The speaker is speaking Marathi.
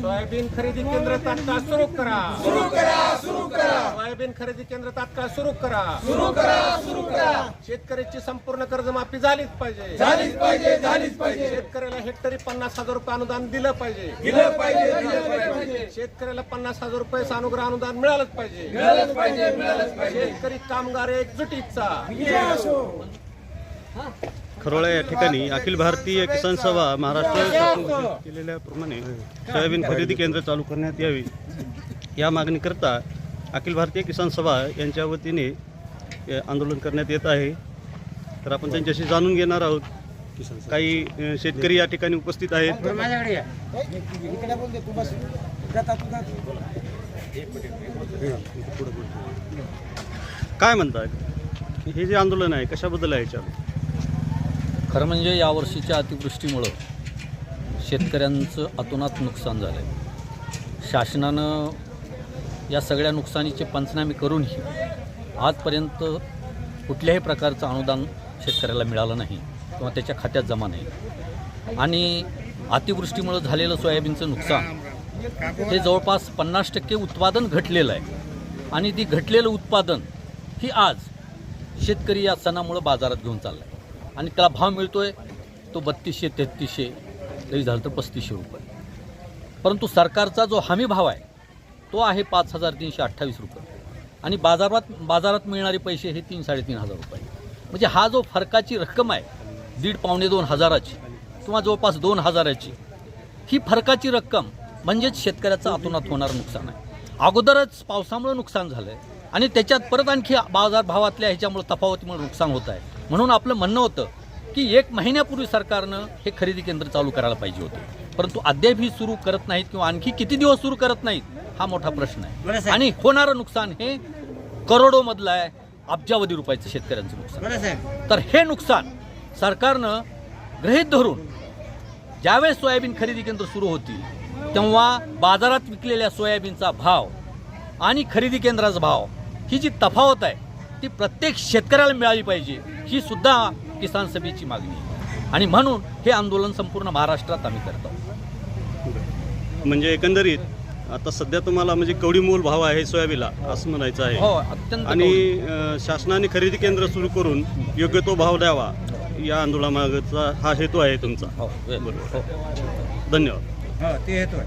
सोयाबीन खरेदी केंद्र तात्काळ सुरू करा सुरू करा सुरू करा सोयाबीन खरेदी केंद्र तात्काळ सुरू करा सुरू करा सुरू करा शेतकऱ्याची संपूर्ण कर्जमाफी झालीच पाहिजे. झालीच पाहिजे झालीच पाहिजे. शेतकऱ्याला हेक्टरी पन्नास हजार रुपये अनुदान दिलं पाहिजे. दिलं पाहिजे दिलं पाहिजे. शेतकऱ्याला पन्नास हजार रुपये अनुग्रह अनुदान मिळालंच पाहिजे. मिळालंच पाहिजे मिळालंच पाहिजे. शेतकरी कामगार एकजुटीचा विजय असो खरोळा या ठिकाणी अखिल भारतीय किसान सभा महाराष्ट्र केलेल्याप्रमाणे सोयाबीन खरेदी केंद्र चालू करण्यात यावी. या मागणीकरता अखिल भारतीय किसान सभा यांच्या वतीने आंदोलन करण्यात येत आहे. तर आपण त्यांच्याशी जाणून घेणार आहोत काही शेतकरी या ठिकाणी उपस्थित आहेत. काय म्हणतात हे जे आंदोलन आहे कशाबद्दल आहे याच्यावर? खरं म्हणजे यावर्षीच्या अतिवृष्टीमुळं शेतकऱ्यांचं अतोनात नुकसान झालं आहे शासनानं या सगळ्या नुकसानीचे पंचनामे करूनही आजपर्यंत कुठल्याही प्रकारचं अनुदान शेतकऱ्याला मिळालं नाही किंवा त्याच्या खात्यात जमा नाही. आणि अतिवृष्टीमुळं झालेलं सोयाबीनचं नुकसान हे जवळपास पन्नास टक्के उत्पादन घटलेलं आहे. आणि ती घटलेलं उत्पादन ही आज शेतकरी या सणामुळं बाजारात घेऊन चालला आहे आणि त्याला भाव मिळतो आहे तो बत्तीसशे तेहतीसशे तरी झालं तर पस्तीसशे रुपये. परंतु सरकारचा जो हमी भाव आहे तो आहे पाच हजार तीनशे अठ्ठावीस रुपये. आणि बाजारात बाजारात मिळणारे पैसे हे तीन साडेतीन हजार रुपये. म्हणजे हा जो फरकाची रक्कम आहे दीड पावणे दोन हजाराची किंवा जवळपास दोन हजाराची ही फरकाची रक्कम म्हणजेच शेतकऱ्याचं अतोनात होणारं नुकसान आहे. अगोदरच पावसामुळे नुकसान झालं आहे आणि त्याच्यात परत आणखी बाजार भावातल्या ह्याच्यामुळे तफावतीमुळे नुकसान होत आहे. म्हणून आपलं म्हणणं होतं की एक महिन्यापूर्वी सरकारनं हे खरेदी केंद्र चालू करायला पाहिजे होते. परंतु अद्याप ही सुरू करत नाहीत किंवा आणखी किती दिवस सुरू करत नाहीत हा मोठा प्रश्न आहे. आणि होणारं नुकसान हे करोडोमधलं आहे. अब्जावधी रुपयाचं शेतकऱ्यांचं नुकसान. तर हे नुकसान सरकारनं गृहीत धरून ज्यावेळेस सोयाबीन खरेदी केंद्र सुरू होतील तेव्हा बाजारात विकलेल्या सोयाबीनचा भाव आणि खरेदी केंद्राचा भाव ही जी तफावत आहे ती प्रत्येक शेतकऱ्याला मिळाली पाहिजे ही सुद्धा किसान सभेची मागणी आहे. आणि म्हणून हे आंदोलन संपूर्ण महाराष्ट्रात आम्ही करतो म्हणजे एकंदरीत आता सध्या तुम्हाला म्हणजे कवडी मोल भाव आहे सोयाबीनला असं म्हणायचं आहे. हो अत्यंत आणि. अ, शासनाने खरेदी केंद्र सुरू करून योग्य तो भाव द्यावा या आंदोलनामागचा हा हेतू आहे तुमचा. हो, हो. बरोबर. धन्यवाद. ते येतोय